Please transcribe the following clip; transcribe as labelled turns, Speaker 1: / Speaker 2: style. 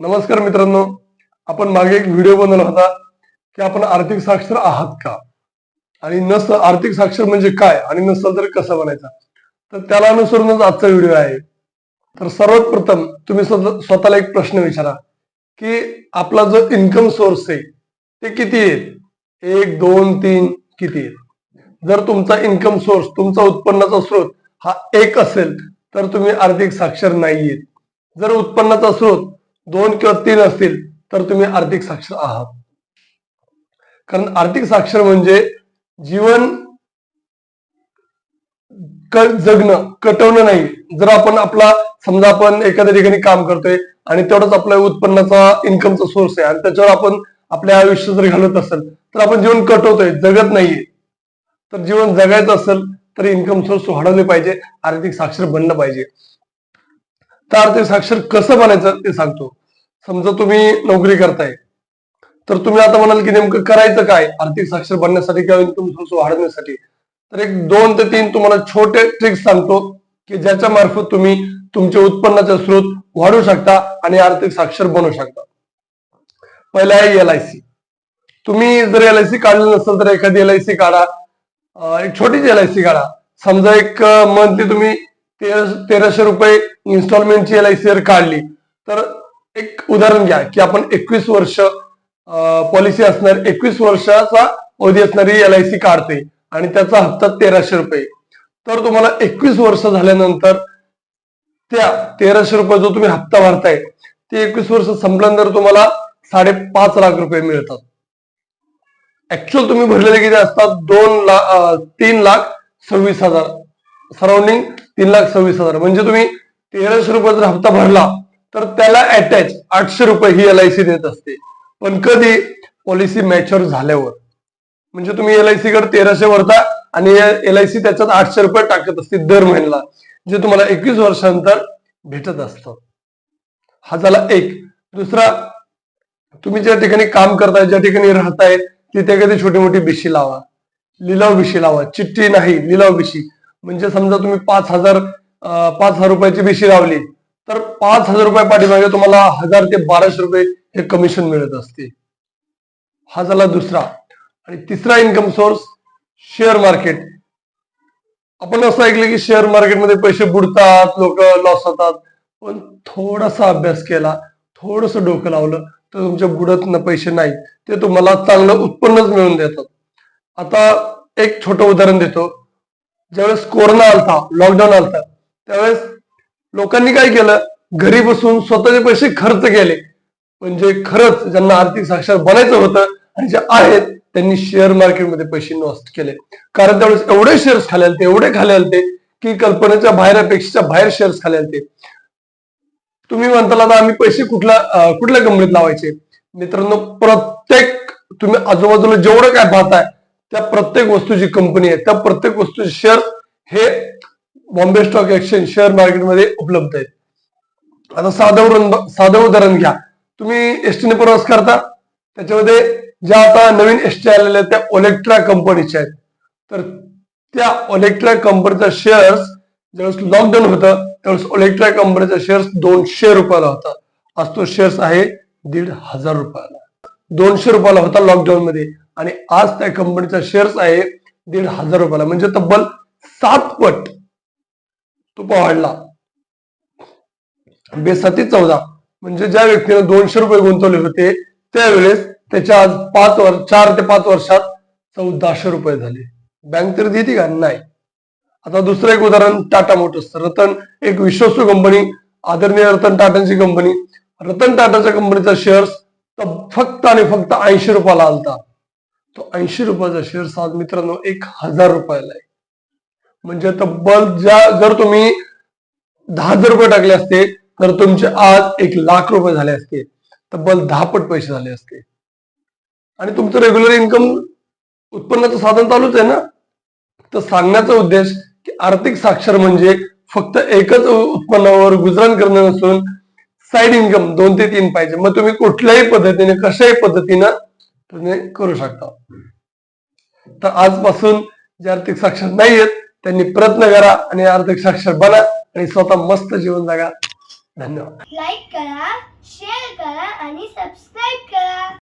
Speaker 1: नमस्कार मित्रांनो. आपण मागे एक व्हिडिओ बनवला होता की आपण आर्थिक साक्षर आहात का? आणि नस आर्थिक साक्षर म्हणजे काय? आणि नसल तर कसं बनायचा? तर त्याला अनुसरूनच आजचा व्हिडिओ आहे. तर सर्वात प्रथम तुम्ही स्वतःला एक प्रश्न विचारा की आपला जो इन्कम सोर्स आहे ते किती आहेत एक दोन तीन किती आहेत जर तुमचा इन्कम सोर्स तुमचा उत्पन्नाचा स्रोत हा एक असेल तर तुम्ही आर्थिक साक्षर नाहीयेत. जर उत्पन्नाचा स्रोत दोन किंवा तीन असतील तर तुम्ही आर्थिक साक्षर आहात. कारण आर्थिक साक्षर म्हणजे जीवन जगणं कटवणं नाही. जर आपण आपला समजा आपण एखाद्या ठिकाणी काम करतोय आणि तेवढाच आपल्या उत्पन्नाचा इन्कमचा सोर्स आहे आणि त्याच्यावर आपण आपले आयुष्य जर घालत असेल तर आपण जीवन कटवतोय जगत नाहीये. तर जीवन जगायचं असेल तर इन्कम सोर्स वाढवले पाहिजे आर्थिक साक्षर बनलं पाहिजे. तर आर्थिक साक्षर कसं बनायचं ते सांगतो. समजा तुम्ही नोकरी करताय. तर तुम्ही आता म्हणाल की नेमकं करायचं काय? आर्थिक साक्षर बनण्यासाठी किंवा इन्कम सोर्स वाढवण्यासाठी. तर एक दोन ते तीन तुम्हाला छोटे ट्रिक्स सांगतो की ज्याच्या मार्फत तुम्ही तुमचे उत्पन्नाचे स्रोत वाढवू शकता आणि आर्थिक साक्षर बनवू शकता. पहिला आहे एल आय सी तुम्ही जर एल आय सी काढलं नसेल तर एखादी एल आय सी काढा. एक छोटीच एल आय सी काढा. समजा एक मंथली तुम्ही तेराशे रुपये इन्स्टॉलमेंटची एल आय सी जर काढली तर एक उदाहरण घ्या की आपण एकवीस वर्ष पॉलिसी असणार एकवीस वर्षाचा अवधी असणारी एल आय सी काढते आणि त्याचा हप्ता तेराशे रुपये. तर तुम्हाला एकवीस वर्ष झाल्यानंतर त्या तेराशे रुपये जो तुम्ही हप्ता भरताय ते एकवीस वर्ष संपल्यानंतर तुम्हाला साडेपाच लाख रुपये मिळतात. ऍक्च्युअल तुम्ही भरलेले किती असतात? दोन लाख तीन लाख सव्वीस हजार. सराउंडिंग तीन लाख सव्वीस हजार. म्हणजे तुम्ही तेराशे रुपये जर हप्ता भरला तर त्याला अटॅच आठशे रुपये ही एल आय सी देत असते. पण कधी पॉलिसी मॅच्युअर झाल्यावर. म्हणजे तुम्ही एल आय सी कडे तेराशे भरता आणि एल आय सी त्याच्यात आठशे रुपये टाकत असते दर महिन्याला जे तुम्हाला एकवीस वर्षानंतर भेटत असतं. हा झाला एक. दुसरा तुम्ही ज्या ठिकाणी काम करताय ज्या ठिकाणी राहताय तिथे कधी छोटी मोठी बिशी लावा. लिलाव बिशी लावा. चिठ्ठी नाही लिलाव बिशी म्हणजे समजा तुम्ही पाच हजार पाच हजार रुपयाची बेशी लावली तर पाच हजार रुपये पाठीमागे तुम्हाला हजार ते बाराशे रुपये हे कमिशन मिळत असते. हा झाला दुसरा. आणि तिसरा इन्कम सोर्स शेअर मार्केट आपण असं ऐकलं की शेअर मार्केटमध्ये पैसे बुडतात लोक लॉस होतात. पण थोडासा अभ्यास केला थोडस डोकं लावलं तर तुमच्या बुडत पैसे नाही ते तुम्हाला चांगलं उत्पन्नच मिळवून देतात. आता एक छोटं उदाहरण देतो. ज्यावेळेस कोरोना आलता लॉकडाऊन आलता त्यावेळेस लोकांनी काय केलं? घरी बसून स्वतःचे पैसे खर्च केले. म्हणजे खरंच ज्यांना आर्थिक साक्षर बनायचं होतं आणि जे आहेत त्यांनी शेअर मार्केटमध्ये पैसे इन्व्हेस्ट केले. कारण त्यावेळेस एवढे शेअर्स खाले आलते एवढे खाले आलते की कल्पनेच्या बाहेर अपेक्षेच्या बाहेर शेअर्स खाले आलते. तुम्ही म्हणताल आता आम्ही पैसे कुठल्या कुठल्या कंपनीत लावायचे? मित्रांनो प्रत्येक तुम्ही आजूबाजूला जेवढं काय पाहताय त्या प्रत्येक वस्तूची कंपनी आहे. त्या प्रत्येक वस्तूचे शेअर हे बॉम्बे स्टॉक एक्सचेंज शेअर मार्केटमध्ये उपलब्ध आहेत. आता साधं उदाहरण साधं उदाहरण घ्या. तुम्ही एसटीने प्रवास करता त्याच्यामध्ये ज्या आता नवीन एसटी आलेल्या आहेत त्या ओलेक्ट्रा कंपनीच्या आहेत. तर त्या ओलेक्ट्रा कंपनीचा शेअर्स ज्यावेळेस लॉकडाऊन होतं त्यावेळेस ओलेक्ट्रा कंपनीचा शेअर्स दोनशे रुपयाला होता. आज तो शेअर्स आहे दीड हजार रुपयाला. दोनशे रुपयाला होता लॉकडाऊन मध्ये. आणि आज त्या कंपनीचा शेअर्स आहे दीड हजार रुपयाला. म्हणजे तब्बल सात पट तो वाढला. बेसाती चौदा. म्हणजे ज्या व्यक्तीने दोनशे रुपये गुंतवले होते त्यावेळेस त्याच्या आज पाच वर्ष चार ते पाच वर्षात चौदाशे रुपये झाले. बँक तरी देते का? नाही. आता दुसरं एक उदाहरण टाटा मोटर्स. रतन एक विश्वस्त कंपनी आदरणीय रतन टाटांची कंपनी. रतन टाटाच्या कंपनीचा शेअर्स फक्त आणि फक्त ऐंशी रुपयाला आलता. तो ऐंशी रुपयाचा शेअर आज मित्रांनो एक हजार रुपयाला आहे. म्हणजे तब्बल ज्या जर तुम्ही दहा हजार रुपये टाकले असते तर तुमचे आज एक लाख रुपये झाले असते. तब्बल दहा पट पैसे झाले असते. आणि तुमचं रेग्युलर इन्कम उत्पन्नाचं साधन चालूच आहे ना? तर सांगण्याचा उद्देश की आर्थिक साक्षर म्हणजे फक्त एकच उत्पन्नावर गुजराण करणं नसून साईड इन्कम दोन ते तीन पाहिजे. मग तुम्ही कुठल्याही पद्धतीने कशाही पद्धतीनं तुम्ही करू शकता. तर आजपासून जे आर्थिक साक्षर नाही आहेत त्यांनी प्रयत्न करा आणि आर्थिक साक्षर बना आणि स्वतः मस्त जीवन जगा. धन्यवाद.
Speaker 2: लाईक करा शेअर करा आणि सबस्क्राईब